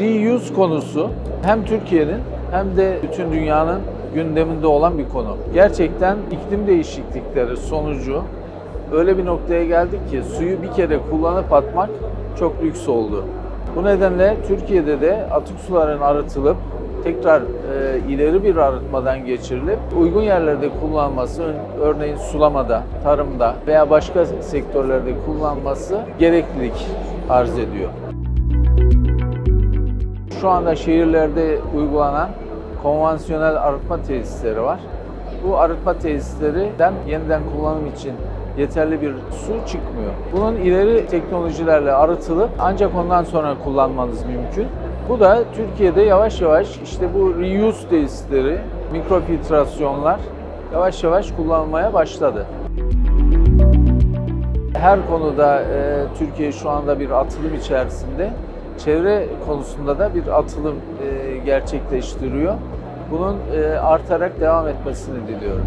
reuse konusu hem Türkiye'nin hem de bütün dünyanın gündeminde olan bir konu. Gerçekten iklim değişiklikleri sonucu öyle bir noktaya geldik ki suyu bir kere kullanıp atmak çok lüks oldu. Bu nedenle Türkiye'de de atık suların arıtılıp tekrar e, ileri bir arıtmadan geçirilip uygun yerlerde kullanılması, ön- örneğin sulamada, tarımda veya başka sektörlerde kullanılması gereklilik arz ediyor. Şu anda şehirlerde uygulanan konvansiyonel arıtma tesisleri var. Bu arıtma tesislerinden yeniden kullanım için yeterli bir su çıkmıyor. Bunun ileri teknolojilerle arıtılıp ancak ondan sonra kullanmanız mümkün. Bu da Türkiye'de yavaş yavaş işte bu reuse tesisleri, mikrofiltrasyonlar yavaş yavaş kullanılmaya başladı. Her konuda e, Türkiye şu anda bir atılım içerisinde. Çevre konusunda da bir atılım e, gerçekleştiriyor. Bunun e, artarak devam etmesini diliyorum.